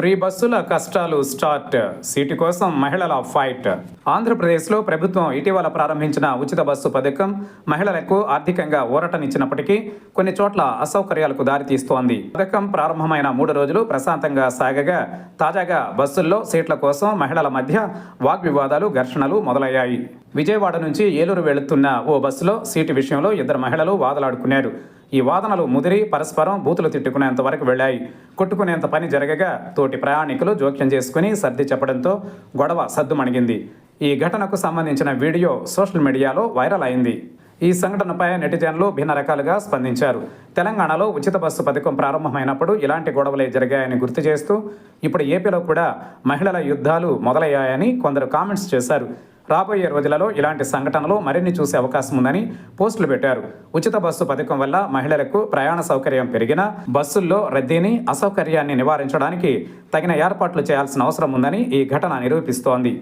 Free బస్సుల కష్టాలు start. Seat కోసం మహిళల ఫైట్. ఆంధ్రప్రదేశ్లో ప్రభుత్వం ఇటీవల ప్రారంభించిన ఉచిత బస్సు పథకం మహిళలకు ఆర్థికంగా ఊరటనిచ్చినప్పటికీ కొన్ని చోట్ల అసౌకర్యాలకు దారితీస్తోంది. పథకం ప్రారంభమైన మూడు రోజులు ప్రశాంతంగా సాగగా తాజాగా బస్సుల్లో సీట్ల కోసం మహిళల మధ్య వాగ్వివాదాలు ఘర్షణలు మొదలయ్యాయి. విజయవాడ నుంచి ఏలూరు వెళుతున్న ఓ బస్సులో సీటు విషయంలో ఇద్దరు మహిళలు వాదలాడుకున్నారు. ఈ వాదనలు ముదిరి పరస్పరం బూతులు తిట్టుకునేంత వరకు వెళ్ళాయి. కొట్టుకునేంత పని జరగగా తోటి ప్రయాణికులు జోక్యం చేసుకుని సర్ది చెప్పడంతో గొడవ సద్దుమణిగింది. ఈ ఘటనకు సంబంధించిన వీడియో సోషల్ మీడియాలో వైరల్ అయింది. ఈ సంఘటనపై నెటిజన్లు భిన్న రకాలుగా స్పందించారు. తెలంగాణలో ఉచిత బస్సు పథకం ప్రారంభమైనప్పుడు ఇలాంటి గొడవలే జరిగాయని గుర్తు చేస్తూ ఇప్పుడు ఏపీలో కూడా మహిళల యుద్ధాలు మొదలయ్యాయని కొందరు కామెంట్స్ చేశారు. రాబోయే రోజులలో ఇలాంటి సంఘటనలు మరిన్ని చూసే అవకాశం ఉందని పోస్టులు పెట్టారు. ఉచిత బస్సు పథకం వల్ల మహిళలకు ప్రయాణ సౌకర్యం పెరిగినా బస్సుల్లో రద్దీని అసౌకర్యాన్ని నివారించడానికి తగిన ఏర్పాట్లు చేయాల్సిన అవసరం ఉందని ఈ ఘటన నిరూపిస్తోంది.